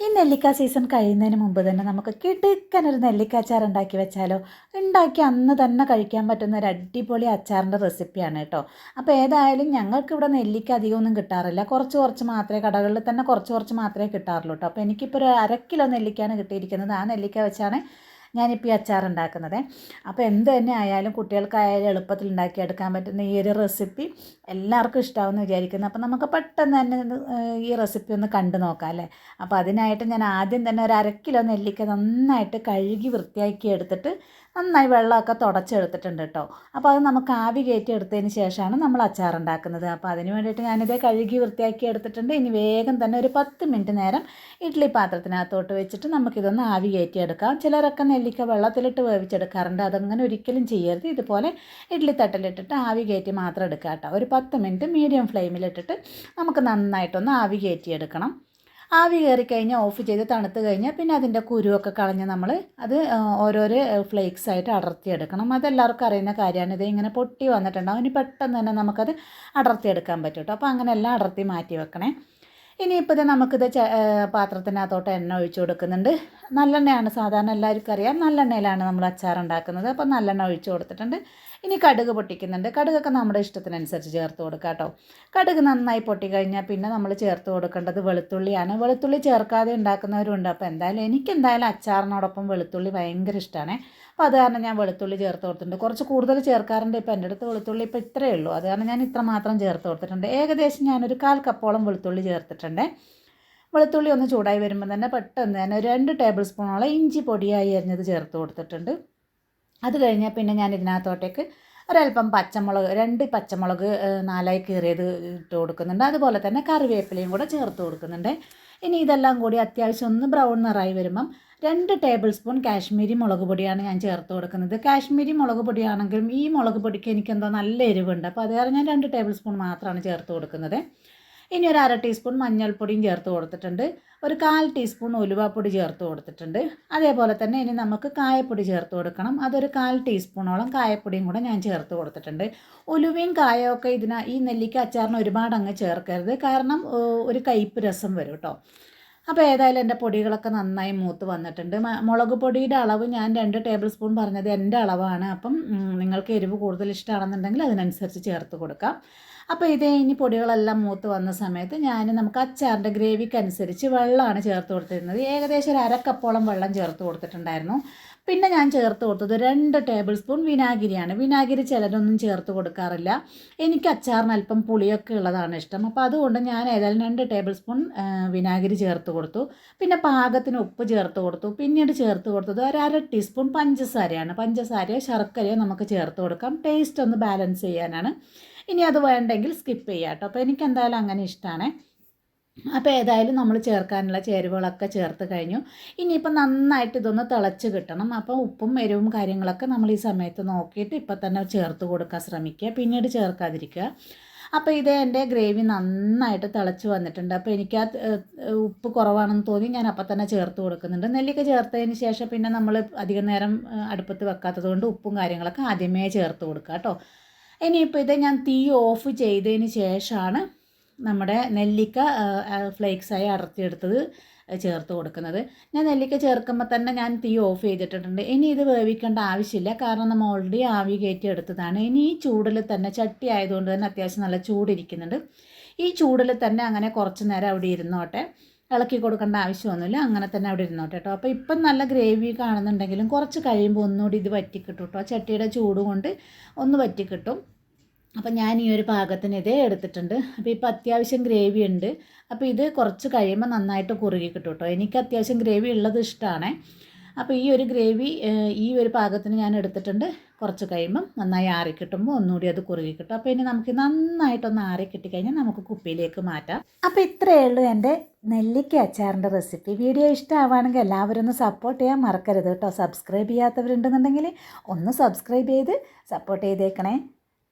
ഈ നെല്ലിക്ക സീസൺ കഴിയുന്നതിന് മുമ്പ് തന്നെ നമുക്ക് കിടുക്കൻ ഒരു നെല്ലിക്ക അച്ചാർ ഉണ്ടാക്കി വെച്ചാലോ? ഉണ്ടാക്കി അന്ന് തന്നെ കഴിക്കാൻ പറ്റുന്ന ഒരു അടിപൊളി അച്ചാറിന്റെ റെസിപ്പിയാണ് കേട്ടോ. അപ്പോൾ ഏതായാലും ഞങ്ങൾക്ക് ഇവിടെ നെല്ലിക്ക അധികമൊന്നും കിട്ടാറില്ല. കുറച്ച് കുറച്ച് മാത്രമേ കടകളിൽ തന്നെ കുറച്ച് കുറച്ച് മാത്രമേ കിട്ടാറുള്ളൂ കേട്ടോ. അപ്പോൾ എനിക്കിപ്പോൾ ഒരു അര കിലോ നെല്ലിക്കയാണ് കിട്ടിയിരിക്കുന്നത്. ആ നെല്ലിക്ക വെച്ചാണ് ഞാനിപ്പോൾ ഈ അച്ചാർ ഉണ്ടാക്കുന്നത് അപ്പോൾ എന്ത് തന്നെ ആയാലും കുട്ടികൾക്കായാലും എളുപ്പത്തിൽ ഉണ്ടാക്കിയെടുക്കാൻ പറ്റുന്ന ഈ ഒരു റെസിപ്പി എല്ലാവർക്കും ഇഷ്ടമാവുമെന്ന് വിചാരിക്കുന്നു. അപ്പോൾ നമുക്ക് പെട്ടെന്ന് തന്നെ ഈ റെസിപ്പി ഒന്ന് കണ്ടു നോക്കാം അല്ലേ? അപ്പോൾ അതിനായിട്ട് ഞാൻ ആദ്യം തന്നെ ഒരു അര കിലോ നെല്ലിക്ക നന്നായിട്ട് കഴുകി വൃത്തിയാക്കി എടുത്തിട്ട് നന്നായി വെള്ളമൊക്കെ തുടച്ചെടുത്തിട്ടുണ്ട് കേട്ടോ. അപ്പോൾ അത് നമുക്ക് ആവി കയറ്റി എടുത്തതിന് ശേഷമാണ് നമ്മൾ അച്ചാർ ഉണ്ടാക്കുന്നത് അപ്പോൾ അതിന് വേണ്ടിയിട്ട് ഞാനിത് കഴുകി വൃത്തിയാക്കി എടുത്തിട്ടുണ്ട്. ഇനി വേഗം തന്നെ ഒരു പത്ത് മിനിറ്റ് നേരം ഇഡ്ഡലി പാത്രത്തിനകത്തോട്ട് വെച്ചിട്ട് നമുക്കിതൊന്ന് ആവി കയറ്റി എടുക്കാം. ചിലരൊക്കെ നെല്ലിക്ക വെള്ളത്തിലിട്ട് വേവിച്ചെടുക്കാറുണ്ട്. അതങ്ങനെ ഒരിക്കലും ചെയ്യരുത്. ഇതുപോലെ ഇഡ്ഡലി തട്ടിലിട്ടിട്ട് ആവി കയറ്റി മാത്രം എടുക്കാം കേട്ടോ. ഒരു പത്ത് മിനിറ്റ് മീഡിയം ഫ്ലെയിമിലിട്ടിട്ട് നമുക്ക് നന്നായിട്ടൊന്ന് ആവി കയറ്റിയെടുക്കണം. ആവി കയറി കഴിഞ്ഞാൽ ഓഫ് ചെയ്ത് തണുത്ത് കഴിഞ്ഞാൽ പിന്നെ അതിന്റെ കുരുവൊക്കെ കളഞ്ഞ് നമ്മൾ അത് ഓരോരോ ഫ്ലേക്സ് ആയിട്ട് അടർത്തിയെടുക്കണം. അതെല്ലാവർക്കും അറിയുന്ന കാര്യമാണ്. ഇത് ഇങ്ങനെ പൊട്ടി വന്നിട്ടുണ്ടാവും. ഇനി പെട്ടെന്ന് തന്നെ നമുക്കത് അടർത്തിയെടുക്കാൻ പറ്റും കേട്ടോ അപ്പോൾ അങ്ങനെ എല്ലാം അടർത്തി മാറ്റി വെക്കണേ. ഇനിയിപ്പോൾ ഇത് നമുക്കിത് പാത്രത്തിനകത്തോട്ട് എണ്ണ ഒഴിച്ചു കൊടുക്കുന്നുണ്ട്. നല്ലെണ്ണയാണ് സാധാരണ എല്ലാവർക്കും അറിയാം. നല്ലെണ്ണയിലാണ് നമ്മൾ അച്ചാർ ഉണ്ടാക്കുന്നത്. അപ്പോൾ നല്ലെണ്ണ ഒഴിച്ചു കൊടുത്തിട്ടുണ്ട്. ഇനി കടുക് പൊട്ടിക്കുന്നുണ്ട്. കടുകൊക്കെ നമ്മുടെ ഇഷ്ടത്തിനനുസരിച്ച് ചേർത്ത് കൊടുക്കുക കേട്ടോ. കടുക് നന്നായി പൊട്ടിക്കഴിഞ്ഞാൽ പിന്നെ നമ്മൾ ചേർത്ത് കൊടുക്കേണ്ടത് വെളുത്തുള്ളിയാണ്. വെളുത്തുള്ളി ചേർക്കാതെ ഉണ്ടാക്കുന്നവരുണ്ട്. അപ്പോൾ എന്തായാലും എനിക്ക് എന്തായാലും അച്ചാറിനോടൊപ്പം വെളുത്തുള്ളി ഭയങ്കര ഇഷ്ടമാണ്. അപ്പോൾ അത് കാരണം ഞാൻ വെളുത്തുള്ളി ചേർത്ത് കൊടുത്തിട്ടുണ്ട്. കുറച്ച് കൂടുതൽ ചേർക്കാറുണ്ട്. ഇപ്പോൾ എന്റെ അടുത്ത് വെളുത്തുള്ളി ഇപ്പോൾ ഇത്രയേ ഉള്ളൂ. അത് കാരണം ഞാൻ ഇത്ര മാത്രം ചേർത്ത് കൊടുത്തിട്ടുണ്ട്. ഏകദേശം ഞാനൊരു കാൽ കപ്പോളം വെളുത്തുള്ളി ചേർത്തിട്ടുണ്ട്. വെളുത്തുള്ളി ഒന്ന് ചൂടായി വരുമ്പോൾ തന്നെ പെട്ടെന്ന് തന്നെ രണ്ട് ടേബിൾ സ്പൂണോളം ഇഞ്ചി പൊടിയായി അരിഞ്ഞത് ചേർത്ത് കൊടുത്തിട്ടുണ്ട്. അത് കഴിഞ്ഞാൽ പിന്നെ ഞാൻ ഇതിനകത്തോട്ടേക്ക് ഒരല്പം പച്ചമുളക് രണ്ട് പച്ചമുളക് നാലായി കീറിയത് ഇട്ട് കൊടുക്കുന്നുണ്ട്. അതുപോലെ തന്നെ കറിവേപ്പിലയും കൂടെ ചേർത്ത് കൊടുക്കുന്നുണ്ട്. ഇനി ഇതെല്ലാം കൂടി അത്യാവശ്യം ഒന്ന് ബ്രൗൺ നിറായി വരുമ്പം രണ്ട് ടേബിൾ സ്പൂൺ കാശ്മീരി മുളക് പൊടിയാണ് ഞാൻ ചേർത്ത് കൊടുക്കുന്നത്. കാശ്മീരി മുളക് പൊടിയാണെങ്കിലും ഈ മുളക് പൊടിക്ക് എനിക്കെന്തോ നല്ല എരിവുണ്ട്. അപ്പോൾ അതേറെ ഞാൻ രണ്ട് ടേബിൾ സ്പൂൺ മാത്രമാണ് ചേർത്ത് കൊടുക്കുന്നത്. ഇനി ഒരു അര ടീസ്പൂൺ മഞ്ഞൾപ്പൊടിയും ചേർത്ത് കൊടുത്തിട്ടുണ്ട്. ഒരു കാൽ ടീസ്പൂൺ ഉലുവാപ്പൊടി ചേർത്ത് കൊടുത്തിട്ടുണ്ട്. അതേപോലെ തന്നെ ഇനി നമുക്ക് കായപ്പൊടി ചേർത്ത് കൊടുക്കണം. അതൊരു കാൽ ടീസ്പൂണോളം കായപ്പൊടിയും കൂടെ ഞാൻ ചേർത്ത് കൊടുത്തിട്ടുണ്ട്. ഉലുവയും കായമൊക്കെ ഇതിന ഈ നെല്ലിക്ക അച്ചാറിന് ഒരുപാട് അങ്ങ് ചേർക്കരുത്. കാരണം ഒരു കയ്പ്പ് രസം വരും കേട്ടോ അപ്പോൾ ഏതായാലും എന്റെ പൊടികളൊക്കെ നന്നായി മൂത്ത് വന്നിട്ടുണ്ട്. മുളക് പൊടിയുടെ അളവ് ഞാൻ രണ്ട് ടേബിൾ സ്പൂൺ പറഞ്ഞത് എന്റെ അളവാണ്. അപ്പം നിങ്ങൾക്ക് എരിവ് കൂടുതൽ ഇഷ്ടമാണെന്നുണ്ടെങ്കിൽ അതിനനുസരിച്ച് ചേർത്ത് കൊടുക്കാം. അപ്പോൾ ഇതേ ഇനി പൊടികളെല്ലാം മൂത്ത് വന്ന സമയത്ത് ഞാൻ നമുക്ക് അച്ചാറിന്റെ ഗ്രേവിക്ക് അനുസരിച്ച് വെള്ളമാണ് ചേർത്ത് കൊടുത്തിരുന്നത്. ഏകദേശം ഒരു അരക്കപ്പോളം വെള്ളം ചേർത്ത് കൊടുത്തിട്ടുണ്ടായിരുന്നു. പിന്നെ ഞാൻ ചേർത്ത് കൊടുത്തത് രണ്ട് ടേബിൾ സ്പൂൺ വിനാഗിരിയാണ്. വിനാഗിരി ചിലരൊന്നും ചേർത്ത് കൊടുക്കാറില്ല. എനിക്ക് അച്ചാറിന് അല്പം പുളിയൊക്കെ ഉള്ളതാണ് ഇഷ്ടം. അപ്പോൾ അതുകൊണ്ട് ഞാൻ ഏതായാലും രണ്ട് ടേബിൾ സ്പൂൺ വിനാഗിരി ചേർത്ത് കൊടുത്തു. പിന്നെ പാകത്തിന് ഉപ്പ് ചേർത്ത് കൊടുത്തു. പിന്നീട് ചേർത്ത് കൊടുത്തത് ഒരു അര ടീസ്പൂൺ പഞ്ചസാരയാണ്. പഞ്ചസാരയോ ശർക്കരയോ നമുക്ക് ചേർത്ത് കൊടുക്കാം. ടേസ്റ്റ് ഒന്ന് ബാലൻസ് ചെയ്യാനാണ്. ഇനി അത് വേണ്ടെങ്കിൽ സ്കിപ്പ് ചെയ്യാം കേട്ടോ. അപ്പോൾ എനിക്ക് എന്തായാലും അങ്ങനെ ഇഷ്ടമാണ് അപ്പോൾ ഏതായാലും നമ്മൾ ചേർക്കാനുള്ള ചേരുവകളൊക്കെ ചേർത്ത് കഴിഞ്ഞു. ഇനിയിപ്പോൾ നന്നായിട്ട് ഇതൊന്ന് തിളച്ച് കിട്ടണം. അപ്പോൾ ഉപ്പും എരിവും കാര്യങ്ങളൊക്കെ നമ്മൾ ഈ സമയത്ത് നോക്കിയിട്ട് ഇപ്പം തന്നെ ചേർത്ത് കൊടുക്കാൻ ശ്രമിക്കുക. പിന്നീട് ചേർക്കാതിരിക്കുക. അപ്പോൾ ഇത് എന്റെ ഗ്രേവി നന്നായിട്ട് തിളച്ച് വന്നിട്ടുണ്ട്. അപ്പോൾ എനിക്ക് ആ ഉപ്പ് കുറവാണെന്ന് തോന്നി ഞാൻ അപ്പം തന്നെ ചേർത്ത് കൊടുക്കുന്നുണ്ട്. നെല്ലിക്ക ചേർത്തതിന് ശേഷം പിന്നെ നമ്മൾ അധികം നേരം അടുപ്പത്ത് വെക്കാത്തത് കൊണ്ട് ഉപ്പും കാര്യങ്ങളൊക്കെ ആദ്യമേ ചേർത്ത് കൊടുക്കുക കേട്ടോ. ഇനിയിപ്പോൾ ഇത് ഞാൻ തീ ഓഫ് ചെയ്തതിന് ശേഷമാണ് നമ്മുടെ നെല്ലിക്ക ഫ്ലേക്സായി അടർത്തിയെടുത്തത്. ചേർത്ത് കൊടുക്കുന്നത്. ഞാൻ നെല്ലിക്ക ചേർക്കുമ്പോൾ തന്നെ ഞാൻ തീ ഓഫ് ചെയ്തിട്ടുണ്ട് ഇനി ഇത് വേവിക്കേണ്ട ആവശ്യമില്ല. കാരണം നമ്മൾ ഓൾറെഡി ആവി കയറ്റി എടുത്തതാണ്. ഇനി ഈ ചൂടിൽ തന്നെ ചട്ടി ആയതുകൊണ്ട് തന്നെ അത്യാവശ്യം നല്ല ചൂടിരിക്കുന്നുണ്ട്. ഈ ചൂടിൽ തന്നെ അങ്ങനെ കുറച്ച് നേരം അവിടെ ഇരുന്നോട്ടെ. ഇളക്കി കൊടുക്കേണ്ട ആവശ്യമൊന്നുമില്ല. അങ്ങനെ തന്നെ അവിടെ ഇരുന്നോട്ടെ കേട്ടോ അപ്പോൾ ഇപ്പം നല്ല ഗ്രേവി കാണുന്നുണ്ടെങ്കിലും കുറച്ച് കഴിയുമ്പോൾ ഒന്നുകൂടി ഇത് വറ്റിക്കിട്ടും കേട്ടോ ചട്ടിയുടെ ചൂട് കൊണ്ട് ഒന്ന് വറ്റിക്കിട്ടും. അപ്പം ഞാൻ ഈ ഒരു പാകത്തിന് ഇതേ എടുത്തിട്ടുണ്ട്. അപ്പോൾ ഇപ്പോൾ അത്യാവശ്യം ഗ്രേവി ഉണ്ട്. അപ്പോൾ ഇത് കുറച്ച് കഴിയുമ്പോൾ നന്നായിട്ട് കുറുകി കിട്ടും കേട്ടോ. എനിക്ക് അത്യാവശ്യം ഗ്രേവി ഉള്ളത് ഇഷ്ടമാണ് അപ്പോൾ ഈ ഒരു ഗ്രേവി ഈ ഒരു പാകത്തിന് ഞാൻ എടുത്തിട്ടുണ്ട്. കുറച്ച് കഴിയുമ്പം നന്നായി ആറി കിട്ടുമ്പോൾ ഒന്നുകൂടി അത് കുറുകി കിട്ടും. അപ്പോൾ ഇനി നമുക്ക് നന്നായിട്ടൊന്ന് ആറി കിട്ടിക്കഴിഞ്ഞാൽ നമുക്ക് കുപ്പിയിലേക്ക് മാറ്റാം. അപ്പോൾ ഇത്രയേ ഉള്ളൂ എന്റെ നെല്ലിക്ക അച്ചാറിന്റെ റെസിപ്പി. വീഡിയോ ഇഷ്ടമാവുകയാണെങ്കിൽ എല്ലാവരും ഒന്ന് സപ്പോർട്ട് ചെയ്യാൻ മറക്കരുത് കേട്ടോ. സബ്സ്ക്രൈബ് ചെയ്യാത്തവരുണ്ടെന്നുണ്ടെങ്കിൽ ഒന്ന് സബ്സ്ക്രൈബ് ചെയ്ത് സപ്പോർട്ട് ചെയ്തേക്കണേ.